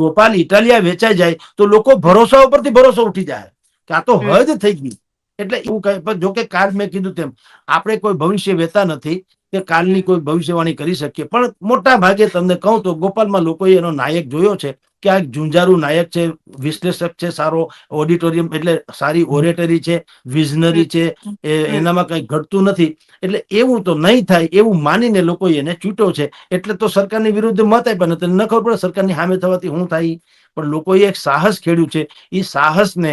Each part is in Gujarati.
ગોપાલ ઇટાલિયા વેચાઈ જાય તો લોકો ભરોસા ઉપરથી ભરોસો ઉઠી જાય. કે આ તો. હદ થઈ ગઈ. એટલે એવું કહે પણ જોકે કાલ મેં કીધું તેમ આપણે કોઈ ભવિષ્ય વેતા નથી કે કાલની કોઈ ભવિષ્યવાણી કરી શકીએ. પણ મોટા ભાગે તમને કહું તો ગોપાલમાં લોકોએ એનો નાયક જોયો છે. કે આ નાયક છે વિશ્લેષક છે સારો ઓડિટોરિયમ એટલે સારી ઓરેટરી છે વિઝનરી છે એનામાં કઈ ઘટતું નથી. એટલે એવું તો નહીં થાય એવું માનીને લોકો એને ચૂંટો છે. એટલે તો સરકારની વિરુદ્ધ મત આપ્યા નથી ન ખબર પડે સરકારની સામે થવાથી શું થાય. પણ લોકોએ એક સાહસ ખેડ્યું છે. એ સાહસને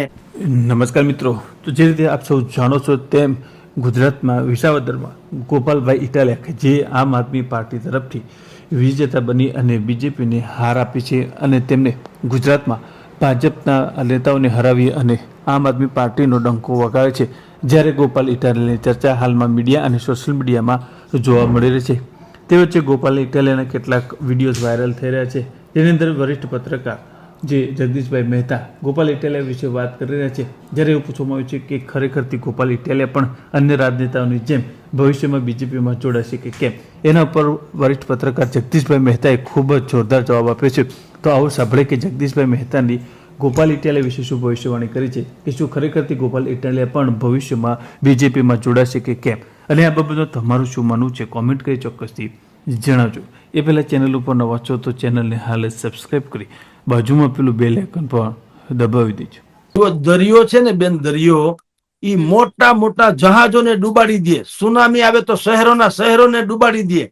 નમસ્કાર મિત્રો. તો જે રીતે આપ સૌ જાણો છો તેમ ગુજરાતમાં વિસાવદરમાં ગોપાલભાઈ ઇટાલિયા કે જે આમ આદમી પાર્ટી તરફથી વિજેતા બની અને બીજેપીને હાર આપી છે અને તેમને ગુજરાતમાં ભાજપના નેતાઓને હરાવી અને આમ આદમી પાર્ટીનો ડંકો વગાડે છે. જ્યારે ગોપાલ ઇટાલિયાની ચર્ચા હાલમાં મીડિયા અને સોશિયલ મીડિયામાં જોવા મળી રહી છે. તે વચ્ચે ગોપાલ ઇટાલિયાના કેટલાક વિડીયોઝ વાયરલ થઈ રહ્યા છે. જેની અંદર વરિષ્ઠ પત્રકાર જે જગદીશભાઈ મહેતા ગોપાલ ઇટાલિયા વિશે વાત કરી રહ્યા છે. જ્યારે એવું પૂછવામાં આવ્યું છે કે ખરેખરથી ગોપાલ ઇટાલિયા પણ અન્ય રાજનેતાઓની જેમ ભવિષ્યમાં બીજેપીમાં જોડાશે કે કેમ? એના ઉપર વરિષ્ઠ પત્રકાર જગદીશભાઈ મહેતાએ ખૂબ જ જોરદાર જવાબ આપ્યો છે. તો આવો સાંભળે કે જગદીશભાઈ મહેતાની ગોપાલ ઇટાલિયા વિશે શું ભવિષ્યવાણી કરી છે કે શું ખરેખરથી ગોપાલ ઇટાલિયા પણ ભવિષ્યમાં બીજેપીમાં જોડાશે કે કેમ? અને આ બાબતમાં તમારું શું માનવું છે? કોમેન્ટ કરી ચોક્કસથી જણાવજો. એ પહેલાં ચેનલ ઉપર નવા છો તો ચેનલને હાલ જ સબસ્ક્રાઈબ કરી બાજુમાં પેલું બેલ આઇકન પણ દબાવી દેજો. દરિયો છે ને બેન, દરિયો ઈ મોટા મોટા જહાજોને ડૂબાડી દે. સુનામી આવે તો શહેરોના શહેરોને ડૂબાડી દે.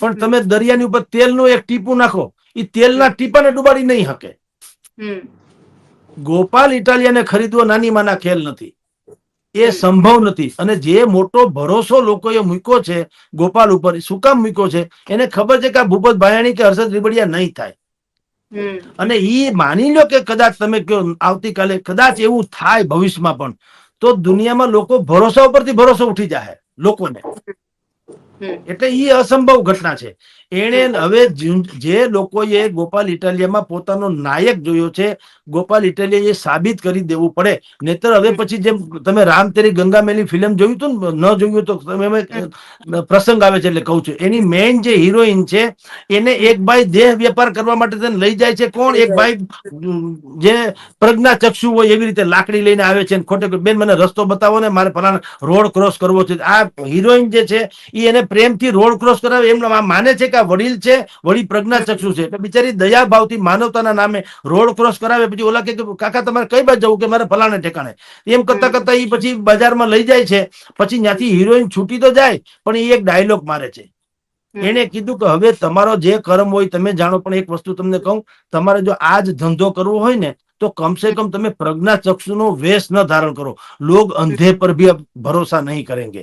પણ તમે દરિયાની ઉપર તેલનું એક ટીપું નાખો એ તેલના ટીપાને ડૂબાડી નહીં શકે ગોપાલ ઇટાલિયાને ખરીદવો નાની માના ખેલ નથી. એ સંભવ નથી. અને જે મોટો ભરોસો લોકોએ મૂક્યો છે ગોપાલ ઉપર શું કામ મૂક્યો છે? એને ખબર છે કે આ ભૂપત ભાયાણી કે હર્ષદ રીબડિયા નહીં થાય. અને ઈ માની લો કે કદાચ તમે કહો આવતીકાલે કદાચ એવું થાય ભવિષ્યમાં પણ. તો દુનિયામાં લોકો ભરોસા ઉપરથી ભરોસો ઉઠી જાય લોકોને. એટલે એ અસંભવ ઘટના છે. એણે હવે જે લોકોએ ગોપાલ ઇટાલિયામાં પોતાનો નાયક જોયો છે ગોપાલ ઇટાલિયા એ સાબિત કરી દેવું પડે. નહીતર હવે પછી જેમ તમે રામ તેરી ગંગા મેલી ફિલ્મ જોયું હતું ન જોયું તો તમે પ્રસંગ આવે છે એટલે કહું છું. એની મેઇન જે હિરોઈન છે એને એક ભાઈ દેહ વેપાર કરવા માટે તેને લઈ જાય છે. કોણ? એક ભાઈ જે પ્રજ્ઞા ચક્ષુ હોય એવી રીતે લાકડી લઈને આવે છે ખોટે ખોટે, બેન મને રસ્તો બતાવો ને મારે ફલાણા રોડ ક્રોસ કરવો છે. આ હિરોઈન જે છે એ એને પ્રેમથી રોડ ક્રોસ કરાવે એમ માને છે કે આ વડીલ છે વળી પ્રજ્ઞા ચક્ષુ છે. એટલે બિચારી દયા ભાવથી માનવતાના નામે રોડ ક્રોસ કરાવે પછી ઓલા કે કાકા તમારે કઈ બાજુ જવું? કે મારે ફલાણે ઠેકાણે. એમ કરતા કરતા એ પછી બજારમાં લઈ જાય છે. પછી ત્યાંથી હિરોઈન છૂટી તો જાય પણ એ એક ડાયલોગ મારે છે. એને કીધું કે હવે તમારો જે કર્મ હોય તમે જાણો પણ એક વસ્તુ તમને કહું તમારે જો આ જ ધંધો કરવો હોય ને તો કમસે કમ તમે પ્રજ્ઞા ચક્ષુનો વેશ ન ધારણ કરો. લોગ અંધે પર ભી ભરોસા નહીં કરેંગે.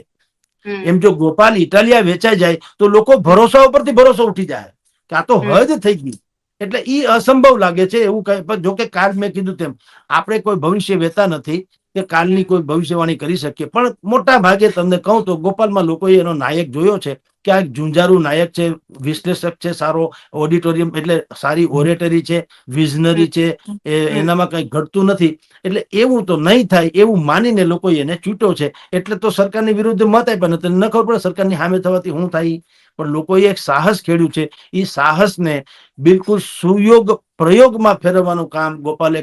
એમ જો ગોપાલ ઇટાલિયા વેચાઈ જાય તો લોકો ભરોસા ઉપરથી ભરોસો ઉઠી જાય. કે આ તો. હદ થઈ ગઈ એટલે ઈ અસંભવ લાગે છે એવું કઈ પણ જોકે મેં કીધું તેમ આપણે કોઈ ભવિષ્ય વેતા નથી. કે કાલની કોઈ ભવિષ્યવાણી કરી શકીએ. પણ મોટા ભાગે તમને કહું તો ગોપાલમાં લોકોએ એનો નાયક જોયો છે કે આ ઝુંઝારું નાયક છે, વિશ્લેષક છે, સારો ઓડિટોરિયમ એટલે સારી ઓરેટરી છે વિઝનરી છે એનામાં કઈ ઘટતું નથી. એટલે એવું તો નહીં થાય એવું માનીને લોકો એને ચૂંટ્યો છે. એટલે તો સરકારની વિરુદ્ધ મત આપ્યા નથી ન ખબર પડે સરકારની સામે થવાથી શું થાય. પણ લોકોએ એક સાહસ ખેડ્યું છે. એ સાહસને બિલકુલ સુયોગ પ્રયોગમાં ફેરવવાનું કામ ગોપાલે